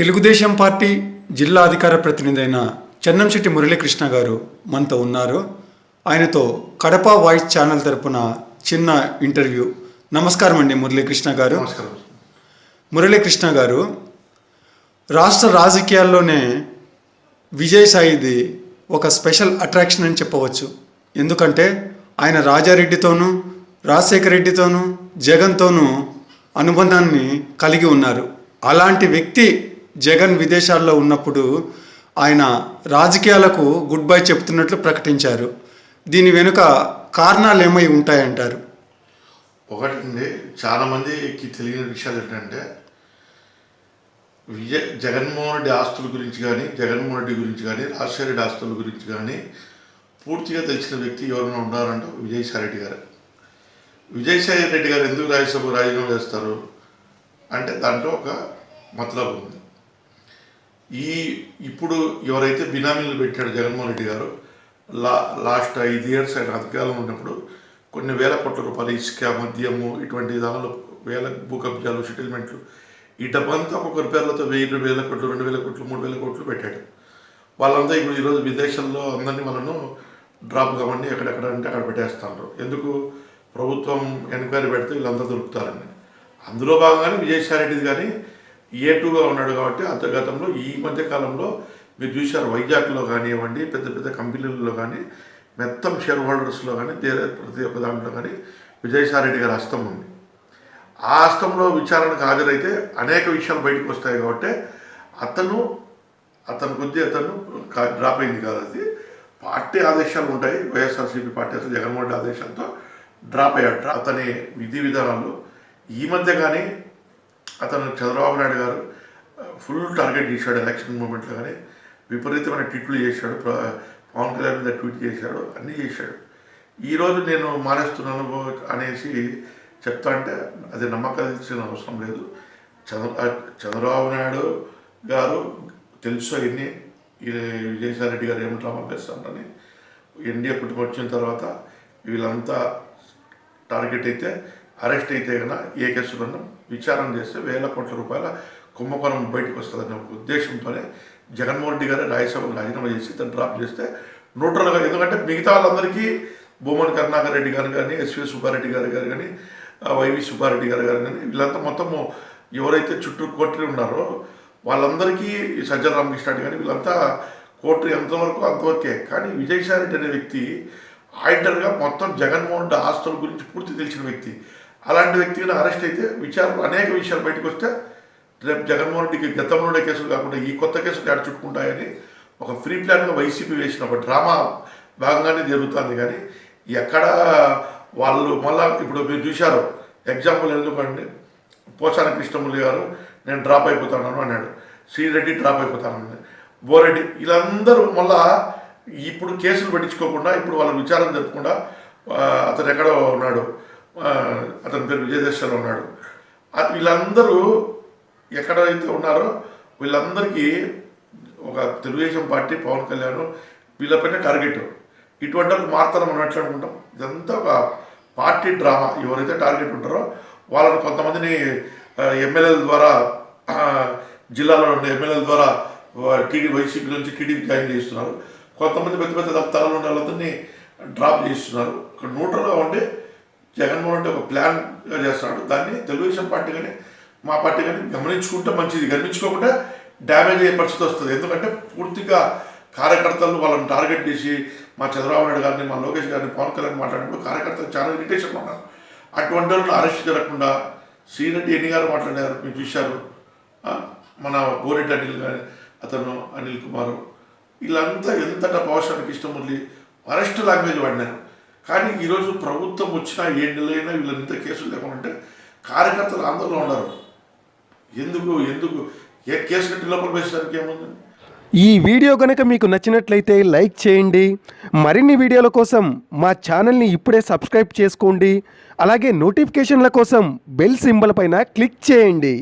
Telugu Desam party జిల్లా అధికార ప్రతినిధి అయిన చెన్నంశెట్టి మురళీకృష్ణ గారు మనతో ఉన్నారు. ఆయనతో కడప వాయిస్ ఛానల్ తరపున చిన్న ఇంటర్వ్యూ. నమస్కారం అండి మురళీకృష్ణ గారు. మురళీకృష్ణ గారు రాష్ట్ర రాజకీయాల్లోనే విజయసాయిది ఒక స్పెషల్ అట్రాక్షన్ అని చెప్పవచ్చు. ఎందుకంటే ఆయన రాజారెడ్డితోనూ రాజశేఖర రెడ్డితోనూ జగన్తోనూ అనుబంధాన్ని కలిగి ఉన్నారు. అలాంటి వ్యక్తి జగన్ విదేశాల్లో ఉన్నప్పుడు ఆయన రాజకీయాలకు గుడ్ బై చెప్తున్నట్లు ప్రకటించారు. దీని వెనుక కారణాలు ఏమై ఉంటాయంటారు? ఒకటండి చాలా చాలామందికి తెలియని విషయాలు ఏంటంటే విజయ జగన్మోహన్ రెడ్డి ఆస్తుల గురించి కానీ జగన్మోహన్ రెడ్డి గురించి కానీ రాజశేఖర రెడ్డి ఆస్తుల గురించి కానీ పూర్తిగా తెలిసిన వ్యక్తి ఎవరైనా ఉన్నారంటే విజయసాయి రెడ్డి గారు. విజయసాయి రెడ్డి గారు ఎందుకు రాజ్యసభ రాజీనామా చేస్తారు? అంటే దాంట్లో ఒక మతలబు ఉంది. ఈ ఇప్పుడు ఎవరైతే బినామీలు పెట్టాడు జగన్మోహన్ రెడ్డి గారు లా లాస్ట్ ఐదు ఇయర్స్ ఆయన అధికారంలో ఉన్నప్పుడు కొన్ని వేల కోట్ల రూపాయలు ఇసుక మద్యము ఇటువంటి దానిలో వేల భూ కబ్జాలు సెటిల్మెంట్లు ఈ డబ్బంతా ఒక్కొక్క పేర్లతో వెయ్యి వేల కోట్లు రెండు వేల కోట్లు మూడు వేల కోట్లు పెట్టాడు. వాళ్ళంతా ఇప్పుడు ఈరోజు విదేశాల్లో అందరినీ వాళ్ళను డ్రాప్ కావండి ఎక్కడెక్కడ అంటే అక్కడ పెట్టేస్తున్నారు. ఎందుకు? ప్రభుత్వం ఎంక్వైరీ పెడితే వీళ్ళంతా దొరుకుతారని. అందులో భాగంగానే విజయసాయి రెడ్డిది కానీ ఏ టూగా ఉన్నాడు కాబట్టి అంత గతంలో ఈ మధ్య కాలంలో మీరు చూశారు వైజాగ్లో కానివ్వండి పెద్ద పెద్ద కంపెనీలలో కానీ మొత్తం షేర్ హోల్డర్స్లో కానీ ప్రతి ఒక్క దాంట్లో కానీ విజయసాయిరెడ్డి గారి హస్తం ఉంది. ఆ హస్తంలో విచారణకు హాజరైతే అనేక విషయాలు బయటకు వస్తాయి కాబట్టి అతను అతని కొద్ది అతను కా- డ్రాప్ అయింది కాదు అది. పార్టీ ఆదేశాలు ఉంటాయి వైఎస్ఆర్సీపీ పార్టీ అసలు జగన్మోహన్ రెడ్డి ఆదేశాలతో డ్రాప్ అయ్యాడు. అతని విధి విధానాలు ఈ మధ్య కానీ అతను చంద్రబాబు నాయుడు గారు ఫుల్ టార్గెట్ చేశాడు ఎలక్షన్ మూమెంట్లో కానీ విపరీతమైన ట్వీట్లు చేశాడు పవన్ కళ్యాణ్ మీద ట్వీట్ చేశాడు అన్నీ చేశాడు. ఈరోజు నేను మానేస్తున్నాను అనేసి చెప్తా అంటే అది నమ్మకాల్సిన అవసరం లేదు. చంద్ర చంద్రబాబు నాయుడు గారు తెలుసు ఎన్ని విజయసాయిరెడ్డి గారు ఏమి డ్రామా చేస్తారని ఎన్డీఏ కుటుంబం వచ్చిన తర్వాత వీళ్ళంతా టార్గెట్ అయితే అరెస్ట్ అయితే కనుక ఏ కేసులను విచారణ చేస్తే వేల కోట్ల రూపాయల కుంభకోణం బయటకు వస్తుందనే ఒక ఉద్దేశంతోనే జగన్మోహన్ రెడ్డి గారు రాజ్యసభకు రాజీనామా చేసి దాన్ని డ్రాప్ చేస్తే న్యూట్రల్గా ఎందుకంటే మిగతా వాళ్ళందరికీ భూమన్ కరుణాకర్ రెడ్డి గారు కానీ ఎస్వి సుబ్బారెడ్డి గారు గారు కానీ వైవి సుబ్బారెడ్డి గారు గారు కానీ వీళ్ళంతా మొత్తము ఎవరైతే చుట్టూ కోటరీ ఉన్నారో వాళ్ళందరికీ ఈ సజ్జల రామకృష్ణ రెడ్డి కానీ వీళ్ళంతా కోటరీ ఎంతవరకు అంతవరకే. కానీ విజయసాయి రెడ్డి అనే వ్యక్తి ఆడిటర్గా మొత్తం జగన్మోహన్ రెడ్డి ఆస్తుల గురించి పూర్తి తెలిసిన వ్యక్తి. అలాంటి వ్యక్తిని అరెస్ట్ అయితే విచారణ అనేక విషయాలు బయటకు వస్తే రేపు జగన్మోహన్ రెడ్డికి గతంలోనే కేసులు కాకుండా ఈ కొత్త కేసులు ఎక్కడ చుట్టుకుంటాయని ఒక ఫ్రీ ప్లాన్గా వైసీపీ వేసిన ఒక డ్రామా భాగంగానే జరుగుతుంది. కానీ ఎక్కడ వాళ్ళు మళ్ళా ఇప్పుడు మీరు చూశారు ఎగ్జాంపుల్ ఎందుకండి పోసాన కృష్ణమూర్తి గారు నేను డ్రాప్ అయిపోతాను అన్నాడు. శ్రీరెడ్డి డ్రాప్ అయిపోతానండి బోరెడ్డి వీళ్ళందరూ మళ్ళా ఇప్పుడు కేసులు పెట్టించుకోకుండా ఇప్పుడు వాళ్ళ విచారణ జరపకుండా అతను ఎక్కడో ఉన్నాడు. అతని పేరు విజయదర్శలో ఉన్నాడు. వీళ్ళందరూ ఎక్కడైతే ఉన్నారో వీళ్ళందరికీ ఒక తెలుగుదేశం పార్టీ పవన్ కళ్యాణ్ వీళ్ళపైన టార్గెట్. ఇటువంటి వాళ్ళు మారుతారని మనం ఎట్లా అనుకుంటాం? ఇదంతా ఒక పార్టీ డ్రామా. ఎవరైతే టార్గెట్ ఉంటారో వాళ్ళని కొంతమందిని ఎమ్మెల్యేల ద్వారా జిల్లాలో ఉన్న ఎమ్మెల్యేల ద్వారా టీడీ వైసీపీ నుంచి టీడీపీ జాయిన్ చేస్తున్నారు. కొంతమంది పెద్ద పెద్ద దత్తాలలో ఉన్న వాళ్ళందరినీ డ్రాప్ చేస్తున్నారు. ఇక్కడ న్యూట్రల్గా ఉండి జగన్మోహన్ రెడ్డి ఒక ప్లాన్గా చేస్తున్నాడు. దాన్ని తెలుగుదేశం పార్టీ కానీ మా పార్టీ కానీ గమనించుకుంటే మంచిది. గమనించుకోకుండా డ్యామేజ్ అయ్యే పరిస్థితి వస్తుంది. ఎందుకంటే పూర్తిగా కార్యకర్తలు వాళ్ళని టార్గెట్ చేసి మా చంద్రబాబు నాయుడు గారిని మా లోకేష్ గారిని పవన్ కళ్యాణ్ మాట్లాడినప్పుడు కార్యకర్తలు చాలా ఇరిటేషన్ ఉన్నారు అటువంటి వాళ్ళని అరెస్ట్ జరగకుండా శ్రీరెడ్డి ఎన్ని గారు మాట్లాడారు? మీరు చూశారు. మన బోరెడ్డి అనిల్ గారి అతను అనిల్ కుమారు వీళ్ళంతా ఎంతట ఇష్టం ఇష్టముంది అరెస్ట్ లాంగ్వేజ్ వాడినారు. కానీ ఈరోజు ప్రభుత్వం వచ్చినా ఏ నెలైనా వీళ్ళంతా కేసులు లేకుండా కార్యకర్తలు ఆందోళన ఉన్నారు ఎందుకు ఎందుకు? ఏ కేసు కట్టి లోపల వేసడానికి ఏముందండి ఈ వీడియో కనుక మీకు నచ్చినట్లయితే లైక్ చేయండి. మరిన్ని వీడియోల కోసం మా ఛానల్ని ఇప్పుడే సబ్స్క్రైబ్ చేసుకోండి. అలాగే నోటిఫికేషన్ల కోసం బెల్ సింబల్ పైన క్లిక్ చేయండి.